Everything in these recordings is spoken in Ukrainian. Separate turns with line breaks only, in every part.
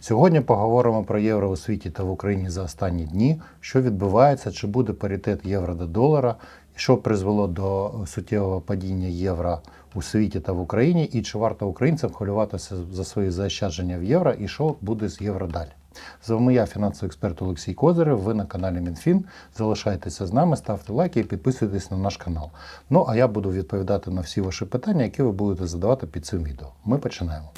Сьогодні поговоримо про євро у світі та в Україні за останні дні, що відбувається, чи буде паритет євро до долара, що призвело до суттєвого падіння євро у світі та в Україні, і чи варто українцям хвилюватися за свої заощадження в євро, і що буде з євро далі. З вами я, фінансовий експерт Олексій Козирев. Ви на каналі МінФін. Залишайтеся з нами, ставте лайки і підписуйтесь на наш канал. Ну а я буду відповідати на всі ваші питання, які ви будете задавати під цим відео. Ми починаємо.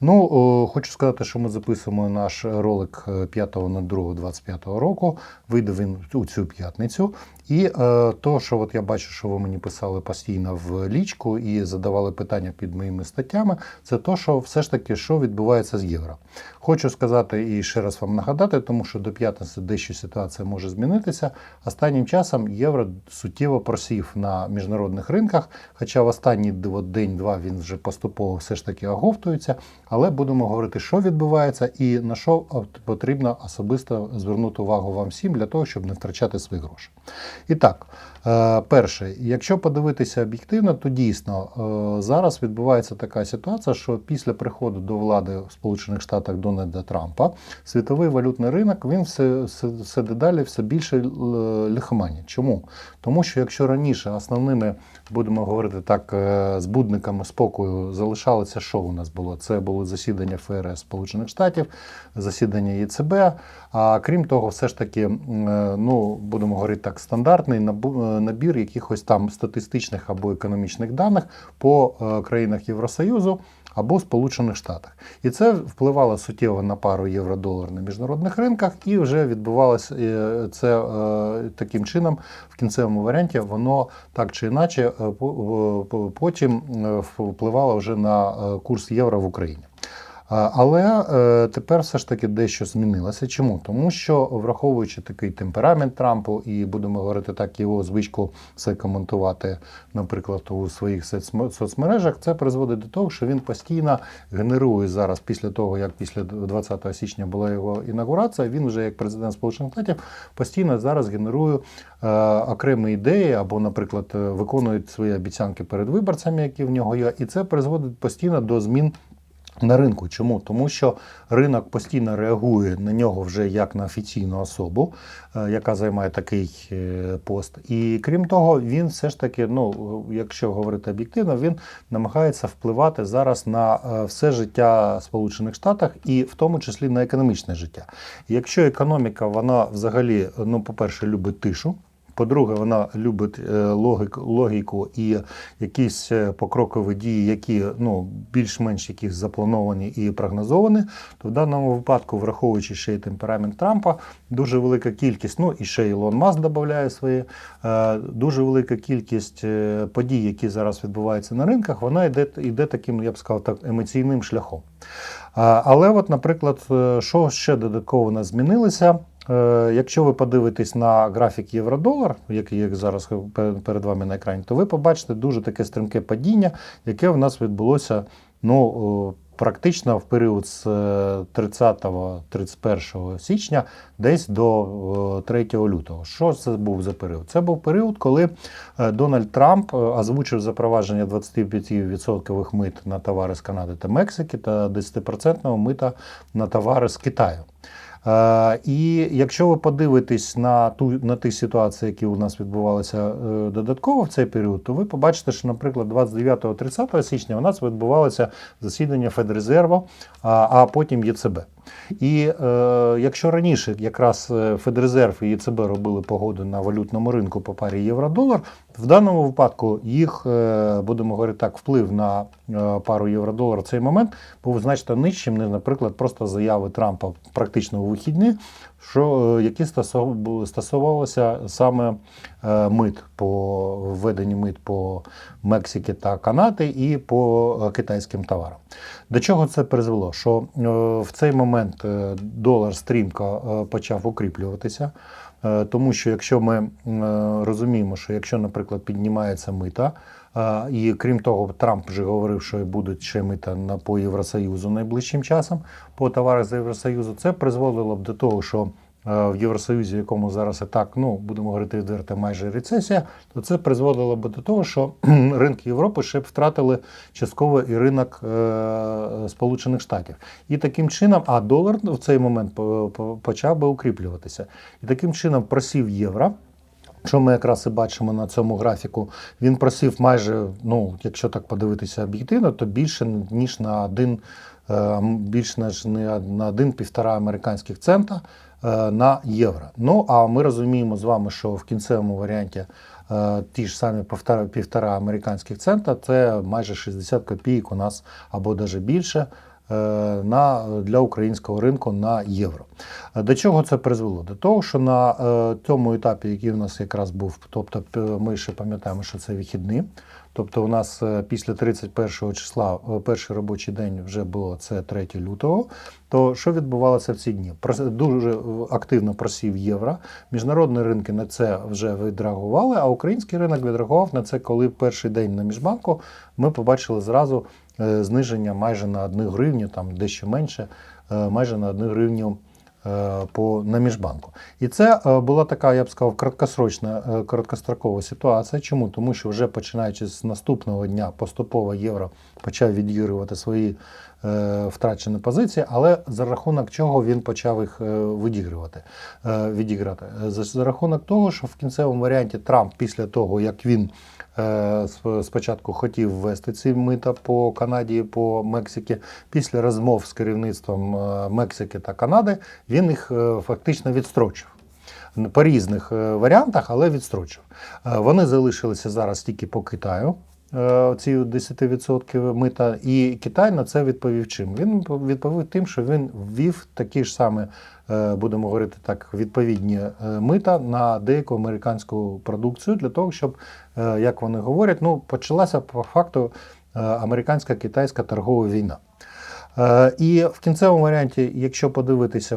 Ну, о, хочу сказати, що ми записуємо наш ролик е, 5.02.25 року. Вийде він у цю п'ятницю. І е, то, що от я бачу, що ви мені писали постійно в лічку і задавали питання під моїми статтями, це то, що все ж таки що відбувається з євро. Хочу сказати і ще раз вам нагадати, тому що до п'ятниці дещо ситуація може змінитися. Останнім часом євро суттєво просів на міжнародних ринках, хоча в останній день-два він вже поступово все ж таки оговтується. Але будемо говорити, що відбувається і на що потрібно особисто звернути увагу вам всім для того, щоб не втрачати свої гроші. І так, е, перше, якщо подивитися об'єктивно, то дійсно е, зараз відбувається така ситуація, що після приходу до влади в Сполучених Штатах Дональда Трампа світовий валютний ринок він все, все, все дедалі все більше лихомані. Чому? Тому що якщо раніше основними, будемо говорити так, е, збудниками спокою залишалося, що у нас було? Це були засідання ФРС Сполучених Штатів, засідання ЄЦБ. А крім того, все ж таки, ну будемо говорити так, стандартний набір якихось там статистичних або економічних даних по країнах Євросоюзу або Сполучених Штатах. І це впливало суттєво на пару євро-долар на міжнародних ринках, і вже відбувалося це таким чином в кінцевому варіанті, воно так чи інакше потім впливало вже на курс євро в Україні. Але тепер все ж таки дещо змінилося. Чому? Тому що, враховуючи такий темперамент Трампу, і будемо говорити так, його звичку все коментувати, наприклад, у своїх соцмережах, це призводить до того, що він постійно генерує зараз, після того, як після 20 січня була його інаугурація, він вже як президент Сполучених Штатів постійно зараз генерує окремі ідеї або, наприклад, виконує свої обіцянки перед виборцями, які в нього є, і це призводить постійно до змін. На ринку. Чому? Тому що ринок постійно реагує на нього вже як на офіційну особу, яка займає такий пост. І крім того, він все ж таки, ну якщо говорити об'єктивно, він намагається впливати зараз на все життя Сполучених Штатів і в тому числі на економічне життя. Якщо економіка, вона взагалі, ну, по-перше, любить тишу. По-друге, вона любить логіку, логіку і якісь покрокові дії, які ну, більш-менш якісь заплановані і прогнозовані. То в даному випадку, враховуючи ще й темперамент Трампа, дуже велика кількість, ну і ще Ілон Маск додає своє, дуже велика кількість подій, які зараз відбуваються на ринках, вона йде йде таким, я б сказав, так, емоційним шляхом. Але, от, наприклад, що ще додатково у нас змінилося? Якщо ви подивитесь на графік євро-долар, який зараз перед вами на екрані, то ви побачите дуже таке стрімке падіння, яке в нас відбулося ну, практично в період з 30-31 січня десь до 3 лютого. Що це був за період? Це був період, коли Дональд Трамп озвучив запровадження 25% мит на товари з Канади та Мексики та 10% мита на товари з Китаю. І якщо ви подивитесь на ту на ті ситуації, які у нас відбувалися додатково в цей період, то ви побачите, що, наприклад, 29-30 січня у нас відбувалося засідання Федрезерву, а, а потім ЄЦБ. І е, якщо раніше якраз Федрезерв і ЄЦБ робили погоду на валютному ринку по парі євро-долар, в даному випадку їх, е, будемо говорити так, вплив на е, пару євро-долар в цей момент був значно нижчим, ніж, наприклад, просто заяви Трампа практично у вихідні, що, які стосувалися саме мит по введенню мит по Мексики та Канади і по китайським товарам. До чого це призвело? Що в цей момент долар стрімко почав укріплюватися. Тому що якщо ми розуміємо, що якщо, наприклад, піднімається мита, і крім того, Трамп вже говорив, що будуть ще мита на по Євросоюзу найближчим часом по товарах з Євросоюзу, це призводило б до того, що е, в Євросоюзі, в якому зараз і так, ну будемо говорити відверто, майже рецесія, то це призводило би до того, що ринки Європи ще б втратили частково і ринок е, Сполучених Штатів. І таким чином, а долар в цей момент по- по- почав би укріплюватися. І таким чином просів євро. Що ми якраз і бачимо на цьому графіку, він просів майже, ну, якщо так подивитися об'єктивно, то більше ніж на один, більш ніж на один-півтора американських цента е, на євро. Ну а ми розуміємо з вами, що в кінцевому варіанті е, ті ж самі півтора, американських цента це майже 60 копійок у нас або навіть більше е, на, для українського ринку на євро. Е, До чого це призвело? До того, що на е, тому етапі, який у нас якраз був, тобто ми ще пам'ятаємо, що це вихідні. Тобто, у нас е, після 31 числа е, перший робочий день вже було це 3 лютого. То що відбувалося в ці дні? Дуже е, активно просів євро. Міжнародні ринки на це вже відреагували, а український ринок відреагував на це, коли перший день на міжбанку ми побачили зразу е, зниження майже на 1 гривню, там дещо менше, е, майже на 1 гривню е, по на міжбанку. І це е, була така, я б сказав, короткосрочна, е, короткострокова ситуація. Чому? Тому що вже починаючи з наступного дня поступово євро почав відігрувати свої е, втрачені позиції, але за рахунок чого він почав їх е, відігрувати, е, відіграти? Е, За, рахунок того, що в кінцевому варіанті Трамп після того, як він е, спочатку хотів ввести ці мита по Канаді, по Мексиці, після розмов з керівництвом е, Мексики та Канади, він їх е, фактично відстрочив. По різних е, варіантах, але відстрочив. Е, Вони залишилися зараз тільки по Китаю. Е, Ці 10% мита, і Китай на це відповів чим? Він відповів тим, що він ввів такі ж самі, е, будемо говорити так, відповідні е, мита на деяку американську продукцію для того, щоб, як вони говорять, ну почалася по факту е, американська-китайська торгова війна. І в кінцевому варіанті, якщо подивитися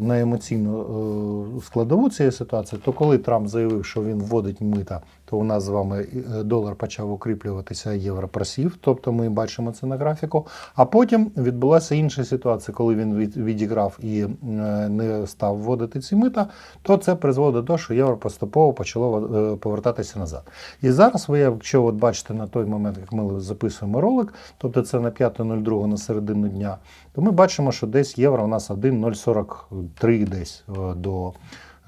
на емоційну складову цієї ситуації, то коли Трамп заявив, що він вводить мита, то у нас з вами е, долар почав укріплюватися, євро просів, тобто ми бачимо це на графіку. А потім відбулася інша ситуація, коли він відіграв і е, не став вводити ці мита, то це призвело до того, що євро поступово почало е, повертатися назад. І зараз ви, якщо от бачите на той момент, як ми записуємо ролик, тобто це на 5.02 на середину дня, то ми бачимо, що десь євро у нас 1,043 десь до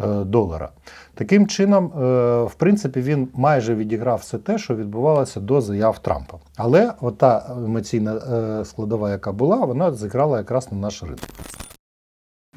долара. Таким чином, е, в принципі, він майже відіграв все те, що відбувалося до заяв Трампа. Але ота емоційна е, складова, яка була, вона зіграла якраз на наш ринок.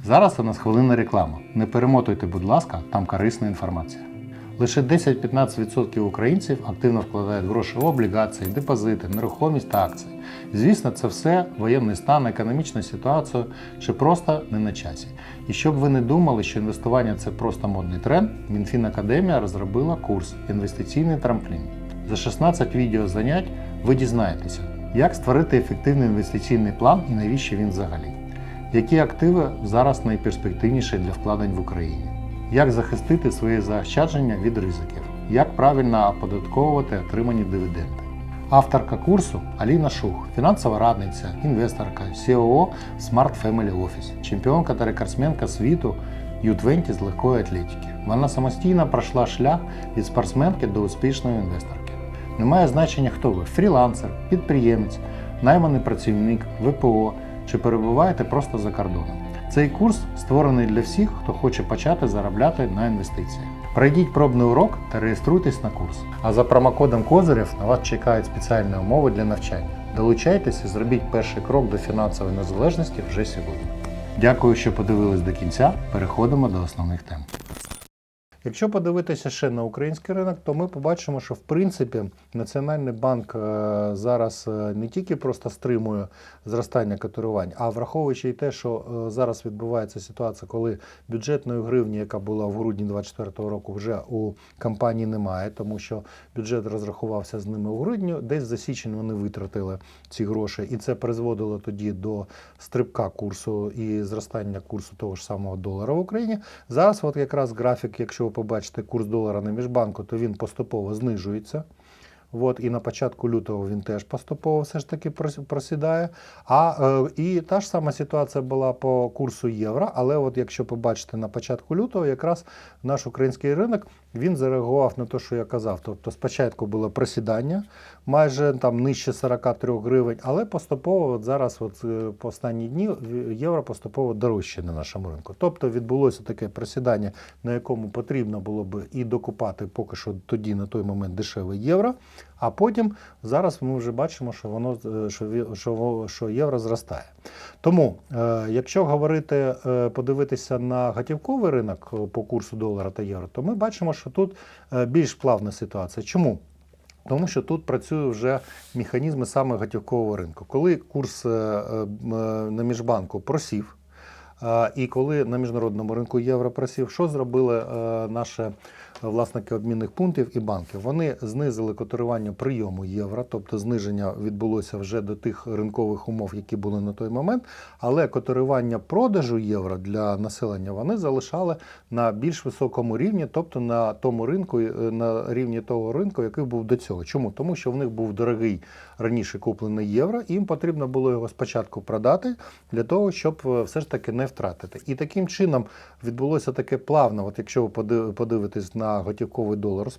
Зараз у нас хвилина реклама. Не перемотуйте, будь ласка, там корисна інформація. Лише 10-15% українців активно вкладають гроші в облігації, депозити, нерухомість та акції. Звісно, це все воєнний стан, економічна ситуація чи просто не на часі. І щоб ви не думали, що інвестування це просто модний тренд, Мінфінакадемія розробила курс Інвестиційний трамплін. За 16 відеозанять ви дізнаєтеся, як створити ефективний інвестиційний план і навіщо він взагалі. Які активи зараз найперспективніші для вкладень в Україні? Як захистити свої заощадження від ризиків? Як правильно оподатковувати отримані дивіденди? Авторка курсу Аліна Шух, фінансова радниця, інвесторка, COO Smart Family Office, чемпіонка та рекордсменка світу U20 з легкої атлетики. Вона самостійно пройшла шлях від спортсменки до успішної інвесторки. Немає значення, хто ви фрілансер, підприємець, найманий працівник, ВПО чи перебуваєте просто за кордоном. Цей курс створений для всіх, хто хоче почати заробляти на інвестиціях. Пройдіть пробний урок та реєструйтесь на курс. А за промокодом Козирів на вас чекають спеціальні умови для навчання. Долучайтесь і зробіть перший крок до фінансової незалежності вже сьогодні. Дякую, що подивились до кінця. Переходимо до основних тем. Якщо подивитися ще на український ринок, то ми побачимо, що в принципі Національний банк е, зараз е, не тільки просто стримує зростання котирувань, а враховуючи і те, що е, зараз відбувається ситуація, коли бюджетної гривні, яка була в грудні 2024 року, вже у компанії немає, тому що бюджет розрахувався з ними у грудні, десь за січень вони витратили ці гроші, і це призводило тоді до стрибка курсу і зростання курсу того ж самого долара в Україні. Зараз, от якраз графік, якщо побачите курс долара на міжбанку, то він поступово знижується. От, і на початку лютого він теж поступово все ж таки просідає. А е, і та ж сама ситуація була по курсу євро. Але от якщо побачите на початку лютого, якраз наш український ринок він зареагував на те, що я казав. Тобто спочатку було просідання, майже там нижче 43 гривень, але поступово от зараз, от е, по останні дні, євро поступово дорожче на нашому ринку. Тобто відбулося таке просідання, на якому потрібно було би і докупати поки що тоді на той момент дешеве євро. А потім зараз ми вже бачимо, що воно е, що, що, євро зростає. Тому, е, якщо говорити, е, подивитися на готівковий ринок по курсу долара та євро, то ми бачимо, що тут більш плавна ситуація. Чому? Тому що тут працюють вже механізми саме готівкового ринку. Коли курс на міжбанку просів, і коли на міжнародному ринку євро просів, що зробили е, наші власники обмінних пунктів і банків? Вони знизили котирування прийому євро, тобто зниження відбулося вже до тих ринкових умов, які були на той момент. Але котирування продажу євро для населення вони залишали на більш високому рівні, тобто на тому ринку, е, на рівні того ринку, який був до цього. Чому? Тому що в них був дорогий раніше куплений євро, і їм потрібно було його спочатку продати для того, щоб е, все ж таки не втратити. І таким чином відбулося таке плавно. От якщо ви подив- подивитесь на готівковий долар е,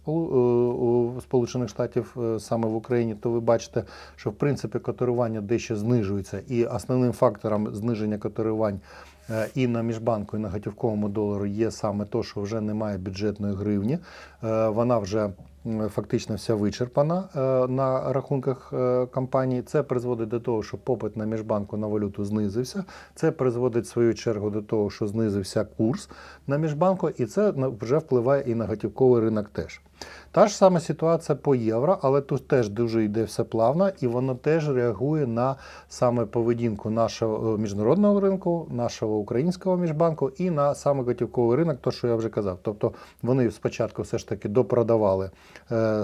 Сполучених Штатів е, саме в Україні, то ви бачите, що в принципі котирування дещо знижується, і основним фактором зниження котирувань е, і на міжбанку, і на готівковому долару є саме то, що вже немає бюджетної гривні. Вона вже фактично вся вичерпана е, на рахунках е, компанії. Це призводить до того, що попит на міжбанку на валюту знизився. Це призводить в свою чергу до того, що знизився курс на міжбанку, і це вже впливає і на готівковий ринок теж. Та ж сама ситуація по євро, але тут теж дуже йде все плавно, і воно теж реагує на саме поведінку нашого е, міжнародного ринку, нашого українського міжбанку і на саме готівковий ринок, то що я вже казав. Тобто вони спочатку все ж таки допродавали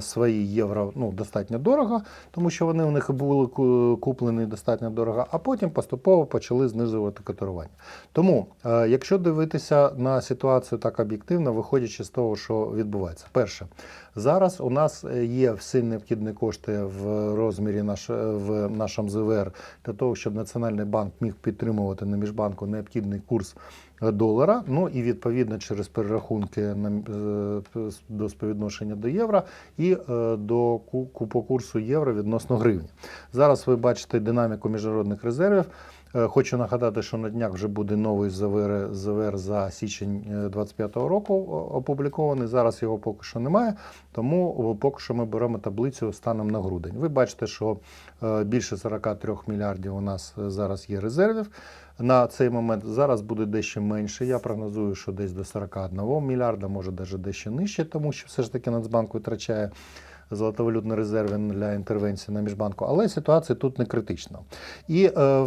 свої євро ну, достатньо дорого, тому що вони у них були куплені достатньо дорого, а потім поступово почали знижувати котирування. Тому, е, якщо дивитися на ситуацію так об'єктивно, виходячи з того, що відбувається, перше, зараз у нас е, є всі необхідні кошти в розмірі наш, в нашому ЗВР для того, щоб Національний банк міг підтримувати на міжбанку необхідний курс е, долара. Ну і відповідно через перерахунки е, до співвідношення до євро і е, до по курсу євро відносно гривні. Зараз ви бачите динаміку міжнародних резервів. Е, Хочу нагадати, що на днях вже буде новий ЗВР, ЗВР за січень 2025 року опублікований. Зараз його поки що немає, тому поки що ми беремо таблицю станом на грудень. Ви бачите, що е, більше 43 мільярдів у нас е, зараз є резервів. На цей момент зараз буде дещо менше. Я прогнозую, що десь до 41 мільярда, може навіть дещо нижче, тому що все ж таки Нацбанк витрачає золотовалютні резерви для інтервенції на міжбанку, але ситуація тут не критична. І е,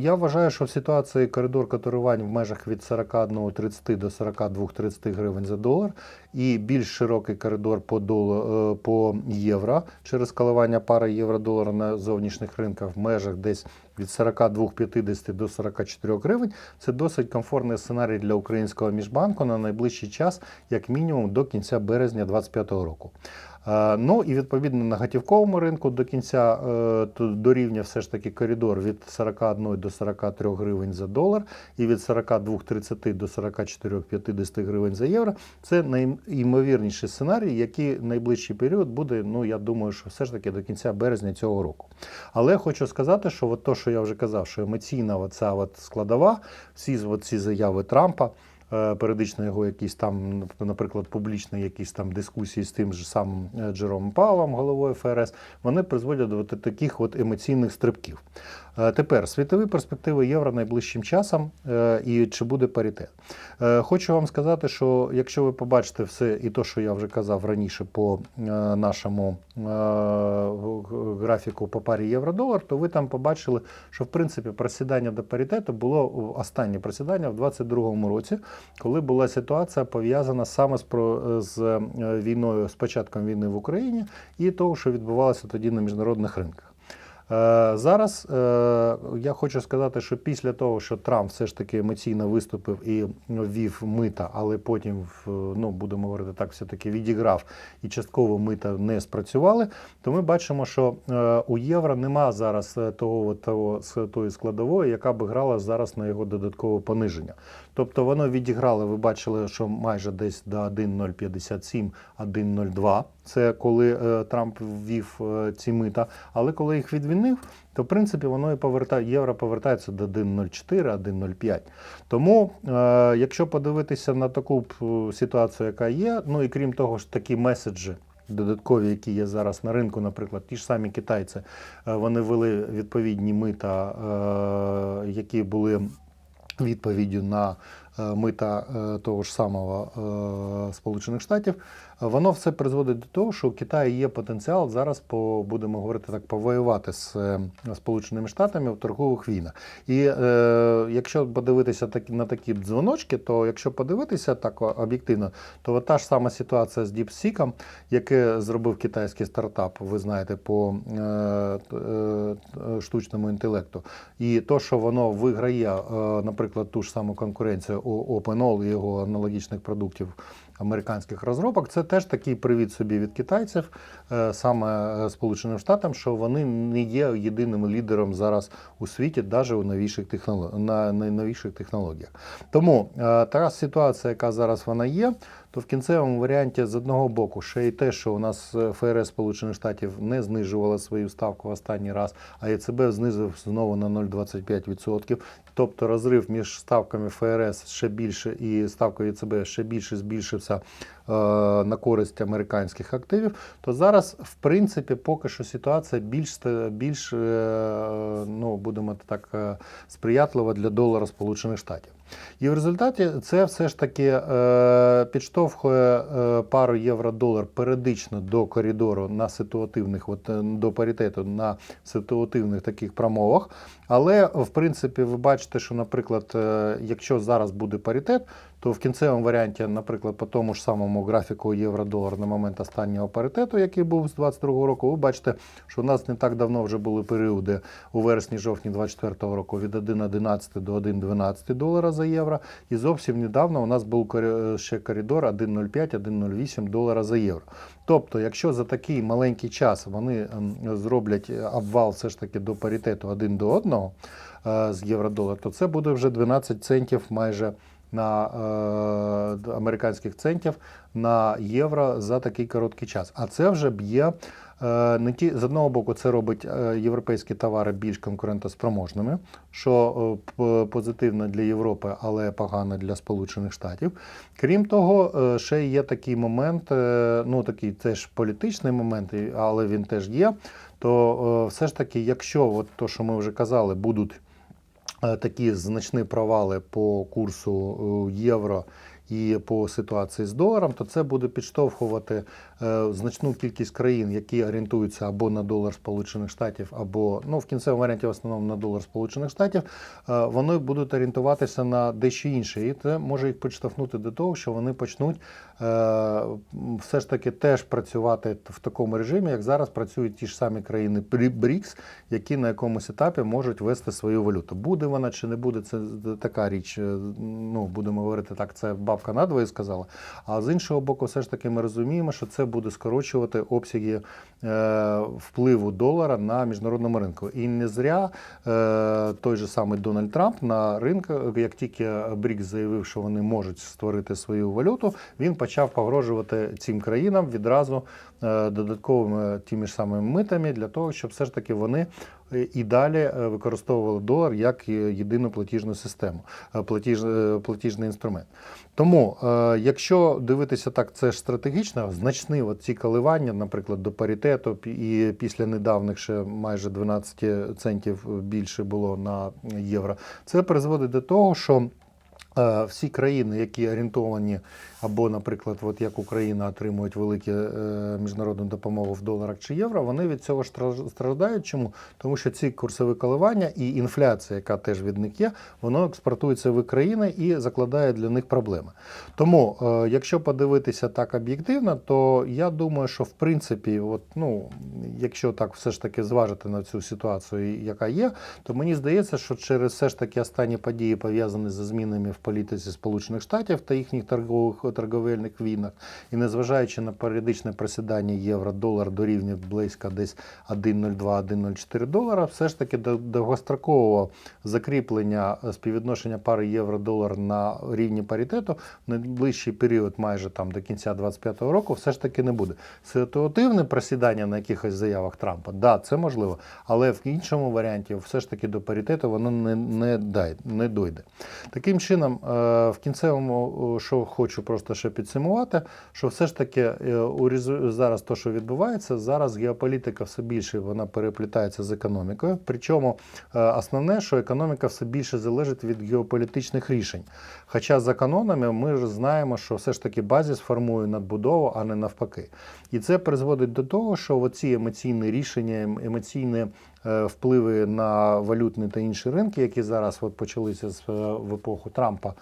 я вважаю, що в ситуації коридор котирувань в межах від 41,30 до 42,30 гривень за долар і більш широкий коридор по, долу, е, по євро через коливання пари євро-долара на зовнішніх ринках в межах десь від 42,50 до 44 гривень. Це досить комфортний сценарій для українського міжбанку на найближчий час, як мінімум до кінця березня 2025 року. Е, Ну і відповідно на готівковому ринку до кінця е, дорівнює все ж таки коридор від 41 до 43 гривень за долар і від 42,30 до 44,50 гривень за євро. Це найімовірніший сценарій, який найближчий період буде. Ну я думаю, що все ж таки до кінця березня цього року. Але хочу сказати, що от то, що я вже казав, що емоційна оця от складова, всі ці заяви Трампа. Е, Періодично його якісь там, наприклад, публічні якісь там дискусії з тим же самим Джером Джеромом Павлом, головою ФРС, вони призводять до таких от емоційних стрибків. Е, Тепер світові перспективи євро найближчим часом е, і чи буде паритет. Е, Хочу вам сказати, що якщо ви побачите все і то, що я вже казав раніше по нашому графіку по парі євро-долар, то ви там побачили, що в принципі просідання до паритету було останнє просідання в 2022 році, коли була ситуація пов'язана саме з, з війною, з початком війни в Україні і того, що відбувалося тоді на міжнародних ринках. Е, Зараз е, я хочу сказати, що після того, що Трамп все ж таки емоційно виступив і ввів мита, але потім, ну будемо говорити так, все-таки відіграв і частково мита не спрацювали, то ми бачимо, що е, у євро нема зараз того, того тої складової, яка би грала зараз на його додаткове пониження. Тобто воно відіграло, ви бачили, що майже десь до 1,057, 1,02. Це коли е, Трамп ввів е, ці мита. Але коли їх відмінив, то в принципі воно і повертає, євро повертається до 1,04, 1,05. Тому, е, якщо подивитися на таку е, ситуацію, яка є, ну і крім того ж такі меседжі. Додаткові, які є зараз на ринку, наприклад, ті ж самі китайці, е, вони ввели відповідні мита, е, які були відповіддю на е, мита е, того ж самого е, Сполучених Штатів, воно все призводить до того, що у Китаї є потенціал зараз по будемо говорити так, повоювати з е, Сполученими Штатами в торгових війнах. І е, якщо подивитися такі на такі дзвоночки, то якщо подивитися так об'єктивно, то та ж сама ситуація з DeepSeek, яке зробив китайський стартап, ви знаєте, по е, е, штучному інтелекту, і то, що воно виграє, е, наприклад, ту ж саму конкуренцію у OpenAll і його аналогічних продуктів американських розробок, це теж такий привіт собі від китайців, е, саме е, Сполученим Штатам, що вони не є єдиним лідером зараз у світі, навіть у новіших технолог... на найновіших технологіях. Тому та така ситуація, яка зараз вона є, то в кінцевому варіанті з одного боку ще й те, що у нас е, ФРС Сполучених Штатів не знижувала свою ставку останній раз, а ЕЦБ знизив знову на 0,25%. Тобто розрив між ставками ФРС ще більше і ставкою ЕЦБ ще більше збільшився е, на користь американських активів. То зараз, в принципі, поки що ситуація більш більш е, ну будемо так е, сприятлива для долара Сполучених Штатів. І в результаті це все ж таки е, підштовхує е, пару євро-долар періодично до коридору на ситуативних, от, е, до паритету на ситуативних таких промовах. Але в принципі ви бачите, що, наприклад, якщо зараз буде паритет, то в кінцевому варіанті, наприклад, по тому ж самому графіку євро-долар на момент останнього паритету, який був з 22 року, ви бачите, що у нас не так давно вже були періоди у вересні-жовтні 24 року від 1,11 до 1,12 долара за євро. І зовсім недавно у нас був корі- ще коридор 1,05-1,08 долара за євро. Тобто, якщо за такий маленький час вони ем, зроблять обвал все ж таки до паритету 1 до 1 е, з євро-долар, то це буде вже 12 центів майже на е, американських центів на євро за такий короткий час. А це вже б'є е, не ті з одного боку, це робить е, європейські товари більш конкурентоспроможними, що е, позитивно для Європи, але погано для Сполучених Штатів. Крім того, е, ще є такий момент, е, ну такий теж політичний момент, але він теж є. То е, все ж таки, якщо от то, що ми вже казали, будуть такі значні провали по курсу е, євро і по ситуації з доларом, то це буде підштовхувати е, значну кількість країн, які орієнтуються або на долар Сполучених Штатів, або ну в кінцевому варіанті в основному на долар Сполучених Штатів. е, Вони будуть орієнтуватися на дещо інше, і це може їх підштовхнути до того, що вони почнуть е, все ж таки теж працювати в такому режимі, як зараз працюють ті ж самі країни Брі- БРІКС, які на якомусь етапі можуть вести свою валюту. Буде вона чи не буде, це така річ. Ну будемо говорити так, це бабка надвоє сказала. А з іншого боку, все ж таки ми розуміємо, що це буде скорочувати обсяги е, впливу долара на міжнародному ринку. І не зря е, той же самий Дональд Трамп на ринку, як тільки БРІКС заявив, що вони можуть створити свою валюту, він почав погрожувати цим країнам відразу е, додатковими тими ж самими митами для того, щоб все ж таки вони і далі е, використовували долар як е, єдину платіжну систему, е, платіж, е, платіжний інструмент. Тому, е, якщо дивитися так, це ж стратегічно, значні ці коливання, наприклад, до паритету, і після недавних ще майже 12 центів більше було на євро, це призводить до того, що Е, Всі країни, які орієнтовані, або, наприклад, от як Україна отримують велику е, міжнародну допомогу в доларах чи євро, вони від цього стра- страждають. Чому? Тому що ці курсові коливання і інфляція, яка теж від них є, воно експортується в країни і закладає для них проблеми. Тому, е, якщо подивитися так об'єктивно, то я думаю, що в принципі, от, ну, якщо так все ж таки зважити на цю ситуацію, яка є, то мені здається, що через все ж таки останні події пов'язані з змінами в політиці Сполучених Штатів та їхніх торгових торговельних війнах, і незважаючи на періодичне просідання євро-долар до рівня близько десь 1,02-1,04 долара, все ж таки до довгострокового закріплення е, співвідношення пари євро-долар на рівні паритету в найближчий період, майже там до кінця 2025 року, все ж таки не буде. Ситуативне просідання на якихось заявах Трампа, да, це можливо, але в іншому варіанті все ж таки до паритету воно не, не, дай, не дойде. Таким чином, е, в кінцевому, що хочу просто ще підсумувати, що все ж таки е, у зараз то, що відбувається, зараз геополітика все більше вона переплітається з економікою. Причому е, основне, що економіка все більше залежить від геополітичних рішень. Хоча за канонами ми ж знаємо, що все ж таки базіс формує надбудову, а не навпаки. І це призводить до того, що оці емоційні рішення, ем- емоційні е, впливи на валютні та інші ринки, які зараз от почалися з, е, в епоху Трампа, е,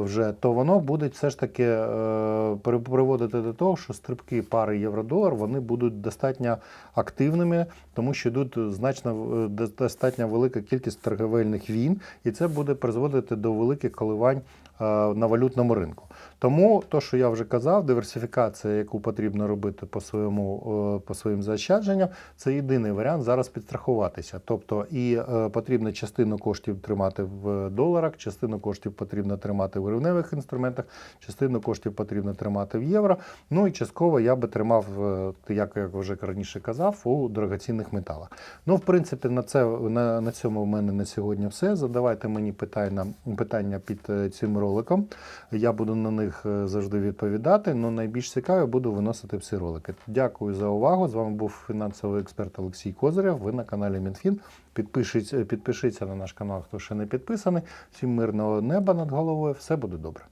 вже то воно буде все ж таки е, приводити до того, що стрибки пари євро-долар вони будуть достатньо активними, тому що йдуть значно е, достатньо велика кількість торговельних війн, і це буде призводити до великих коливань е, на валютному ринку. Тому то, що я вже казав, диверсифікація, яку потрібно робити по своєму е, по своїм заощадженням, це єдиний варіант зараз підстрахуватися. Тобто, і е, потрібно частину коштів тримати в доларах, частину коштів потрібно тримати в гривневих інструментах, частину коштів потрібно тримати в євро. Ну і частково я би тримав, е, як я вже раніше казав, у дорогоцінних металах. Ну, в принципі, на це на, на цьому в мене на сьогодні все. Задавайте мені питання, питання під цим роликом. Я буду на них е, завжди відповідати. Ну найбільш цікаве буду виносити всі ролики. Дякую за увагу. З вами був фінансовий експерт Олексій Козирєв. Ви на каналі Мінфін. Підпишіться, підпишіться на наш канал, хто ще не підписаний. Всім мирного неба над головою. Все буде добре.